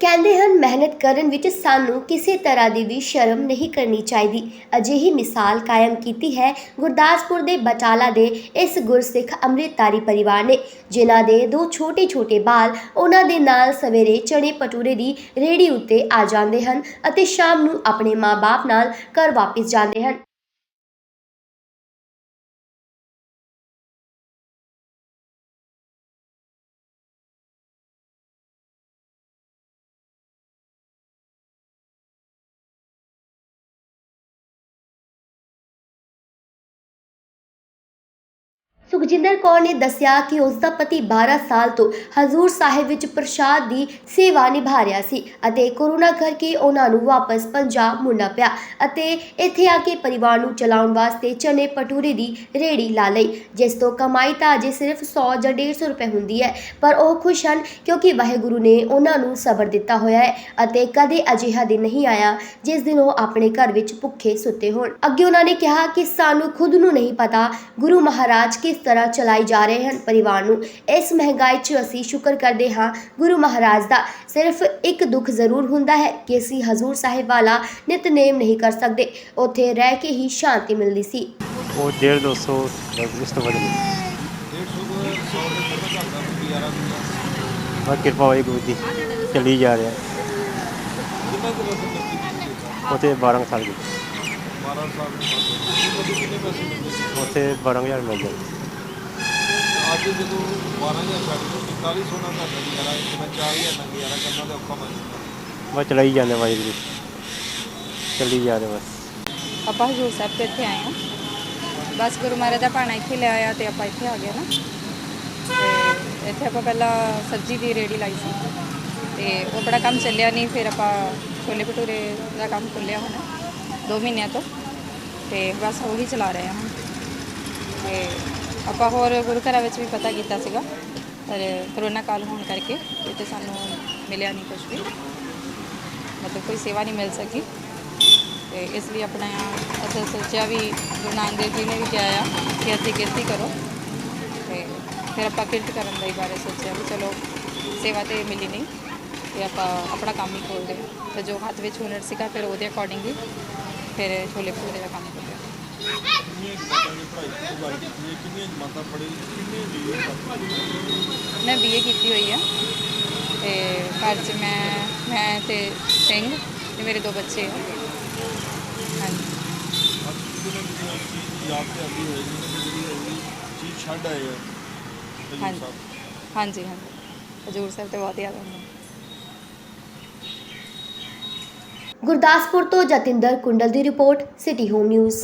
ਕਹਿੰਦੇ ਹਨ, ਮਿਹਨਤ ਕਰਨ ਵਿੱਚ ਸਾਨੂੰ ਕਿਸੇ ਤਰ੍ਹਾਂ ਦੀ ਵੀ ਸ਼ਰਮ ਨਹੀਂ ਕਰਨੀ ਚਾਹੀਦੀ। ਅਜਿਹੀ ਮਿਸਾਲ ਕਾਇਮ ਕੀਤੀ ਹੈ ਗੁਰਦਾਸਪੁਰ ਦੇ ਬਟਾਲਾ ਦੇ ਇਸ ਗੁਰਸਿੱਖ ਅੰਮ੍ਰਿਤਧਾਰੀ ਪਰਿਵਾਰ ਨੇ, ਜਿਨ੍ਹਾਂ ਦੇ ਦੋ ਛੋਟੇ-ਛੋਟੇ ਬਾਲ ਉਹਨਾਂ ਦੇ ਨਾਲ ਸਵੇਰੇ ਚਣੇ ਪਟੂਰੇ ਦੀ ਰੇਹੜੀ ਉੱਤੇ ਆ ਜਾਂਦੇ ਹਨ ਅਤੇ ਸ਼ਾਮ ਨੂੰ ਆਪਣੇ ਮਾਂ-ਬਾਪ ਨਾਲ ਘਰ ਵਾਪਸ ਜਾਂਦੇ ਹਨ। ਸੁਖਜਿੰਦਰ ਕੌਰ ਨੇ ਦੱਸਿਆ ਕਿ ਉਸ ਦਾ ਪਤੀ 12 ਸਾਲ ਤੋਂ ਹਜ਼ੂਰ ਸਾਹਿਬ ਵਿੱਚ ਪ੍ਰਸ਼ਾਦ ਦੀ ਸੇਵਾ ਨਿਭਾ ਰਿਹਾ ਸੀ ਅਤੇ ਕੋਰੋਨਾ ਕਰਕੇ ਉਹਨਾਂ ਨੂੰ ਵਾਪਸ ਪੰਜਾਬ ਮੁੜਨਾ ਪਿਆ ਅਤੇ ਇੱਥੇ ਆ ਕੇ ਪਰਿਵਾਰ ਨੂੰ ਚਲਾਉਣ ਵਾਸਤੇ ਚਨੇ ਪਟੂਰੇ ਦੀ ਰੇੜੀ ਲਾ ਲਈ, ਜਿਸ ਤੋਂ ਕਮਾਈ ਤਾਂ ਅਜੇ ਸਿਰਫ 100 ਜਾਂ 150 ਰੁਪਏ ਹੁੰਦੀ ਹੈ, ਪਰ ਉਹ ਖੁਸ਼ ਹਨ ਕਿਉਂਕਿ ਵਾਹਿਗੁਰੂ ਨੇ ਉਹਨਾਂ ਨੂੰ ਸਬਰ ਦਿੱਤਾ ਹੋਇਆ ਹੈ ਅਤੇ ਕਦੇ ਅਜਿਹਾ ਦਿਨ ਨਹੀਂ ਆਇਆ ਜਿਸ ਦਿਨ ਉਹ ਆਪਣੇ ਘਰ ਵਿੱਚ ਭੁੱਖੇ ਸੁੱਤੇ ਹੋਣ। ਅੱਗੇ ਉਹਨਾਂ ਨੇ ਕਿਹਾ ਕਿ ਸਾਨੂੰ ਖੁਦ ਨੂੰ ਨਹੀਂ ਪਤਾ, ਗੁਰੂ ਮਹਾਰਾਜ ਕਿਸ ਤਰ੍ਹਾਂ ਚਲਾਈ ਜਾ ਰਹੇ ਹਨ ਪਰਿਵਾਰ ਨੂੰ। ਇਸ ਮਹਿੰਗਾਈ 'ਚ ਅਸੀਂ ਸ਼ੁਕਰ ਕਰਦੇ ਹਾਂ ਗੁਰੂ ਮਹਾਰਾਜ ਦਾ। ਸਿਰਫ ਇੱਕ ਦੁੱਖ ਜ਼ਰੂਰ ਹੁੰਦਾ ਹੈ ਕਿ ਅਸੀਂ ਹਜ਼ੂਰ ਸਾਹਿਬ ਵਾਲਾ ਨਿਤਨੇਮ ਨਹੀਂ ਕਰ ਸਕਦੇ। ਉੱਥੇ ਰਹਿ ਕੇ ਹੀ ਸ਼ਾਂਤੀ ਮਿਲਦੀ ਸੀ। ਉਹ ਡੇਢ ਦੋ ਇਸ ਤੋਂ ਵੱਧ ਨਹੀਂ। ਬਸ ਕਿਰਪਾ ਹੋਈ ਦੀ ਚੱਲੀ ਜਾ ਰਿਹਾ। ਉੱਥੇ 12 ਸਾਲ ਦੀ। ਉੱਥੇ 12000 ਮਿਲ ਜਾਂਦਾ ਅੱਜ ਜਦੋਂ 12000 ਛੱਡ ਕੇ 4500 ਨਾਲ ਘਰ ਦਾ ਗੁਜ਼ਾਰਾ ਇੱਕ ਮੈਂ 4000 ਨਾਲ ਗੁਜ਼ਾਰਾ ਕਰਨਾ ਤੇ ਔਖਾ ਬਣ ਜਾਂਦਾ ਬਸ ਚਲਾਈ ਜਾਂਦੇ ਵਾਹਿਗੁਰੂ ਚੱਲੀ ਜਾ ਰਿਹਾ ਬਸ। ਆਪਾਂ ਹਜ਼ੂਰ ਸਾਹਿਬ ਤੋਂ ਇੱਥੇ ਆਏ ਹਾਂ। ਬਸ ਗੁਰੂ ਮਹਾਰਾਜ ਦਾ ਭਾਣਾ ਇੱਥੇ ਲੈ ਆਇਆ ਤੇ ਆਪਾਂ ਇੱਥੇ ਆ ਗਏ ਨਾ। ਤੇ ਇੱਥੇ ਆਪਾਂ ਪਹਿਲਾਂ ਸਬਜ਼ੀ ਦੀ ਰੇੜੀ ਲਾਈ ਸੀ। ਤੇ ਉਹ ਬੜਾ ਕੰਮ ਚੱਲਿਆ ਨਹੀਂ ਫਿਰ ਆਪਾਂ ਛੋਲੇ ਭਟੂਰੇ ਦਾ ਕੰਮ ਖੁੱਲਿਆ ਹੁਣ 2 ਮਹੀਨਿਆਂ ਤੋਂ। ਤੇ ਬਸ ਉਹ ਹੀ ਚਲਾ ਰਹੇ ਹਾਂ ਹੁਣ। ਆਪਾਂ ਹੋਰ ਗੁਰੂ ਘਰਾਂ ਵਿੱਚ ਵੀ ਪਤਾ ਕੀਤਾ ਸੀਗਾ, ਪਰ ਕਰੋਨਾ ਕਾਲ ਹੋਣ ਕਰਕੇ ਇੱਥੇ ਸਾਨੂੰ ਮਿਲਿਆ ਨਹੀਂ ਕੁਝ ਵੀ। ਮਤਲਬ ਕੋਈ ਸੇਵਾ ਨਹੀਂ ਮਿਲ ਸਕੀ। ਤੇ ਇਸ ਲਈ ਆਪਣਾ ਅਸੀਂ ਸੋਚਿਆ ਵੀ ਗੁਰੂ ਨਾਨਕ ਦੇਵ ਜੀ ਨੇ ਵੀ ਕਿਹਾ ਆ ਕਿ ਅਸੀਂ ਕਿਰਤੀ ਕਰੋ। ਤੇ ਫਿਰ ਆਪਾਂ ਕਿਰਤ ਕਰਨ ਦਾ ਹੀ ਬਾਰੇ ਸੋਚਿਆ ਵੀ ਚਲੋ ਸੇਵਾ ਤੇ ਮਿਲੀ ਨਹੀਂ, ਤੇ ਆਪਾਂ ਆਪਣਾ ਕੰਮ ਹੀ ਖੋਲਦੇ ਹਾਂ। ਤੇ ਜੋ ਹੱਥ ਵਿੱਚ ਹੁਨਰ ਸੀਗਾ, ਫਿਰ ਉਹਦੇ ਅਕੋਰਡਿੰਗ ਹੀ ਫਿਰ ਛੋਲੇ ਭਟੂਰੇ ਦਾ ਕੰਮ ਕਿੰਨੀਆਂ ਜਮਾਤਾਂ ਦੀ ਪੜ੍ਹਾਈ ਕੀਤੀ ਹੈ ਕਿੰਨੀਆਂ ਜਮਾਤਾਂ ਪੜ੍ਹੇ ਕਿੰਨੇ ਜੀ ਮੈਂ ਬੀਏ ਕੀਤੀ ਹੋਈ ਆ ਤੇ ਘਰ 'ਚ ਮੈਂ ਮੈਂ ਤੇ ਸਿੰਘ ਤੇ ਮੇਰੇ ਦੋ ਬੱਚੇ ਆ। ਹਾਂਜੀ। ਅੱਜ ਕਿਹਨੇ ਕਿਹਨੇ ਚੀਜ਼ ਯਾਦ ਤੇ ਆਉਂਦੀ ਹੋਏਗੀ ਕਿ ਜਿਹੜੀ ਹੋਏਗੀ ਚੀਜ਼ ਛੱਡ ਆਏ ਆ ਹਜ਼ੂਰ ਹਾਂਜੀ। ਸਾਹਿਬ। ਹਾਂਜੀ ਹਾਂਜੀ। ਹਜ਼ੂਰ ਸਾਹਿਬ ਤੇ ਬਹੁਤ ਯਾਦ ਆਉਂਦਾ ਗੁਰਦਾਸਪੁਰ ਤੋਂ ਜਤਿੰਦਰ ਕੁੰਡਲ ਦੀ ਰਿਪੋਰਟ ਸਿਟੀ ਹੋਮ ਨਿਊਜ਼।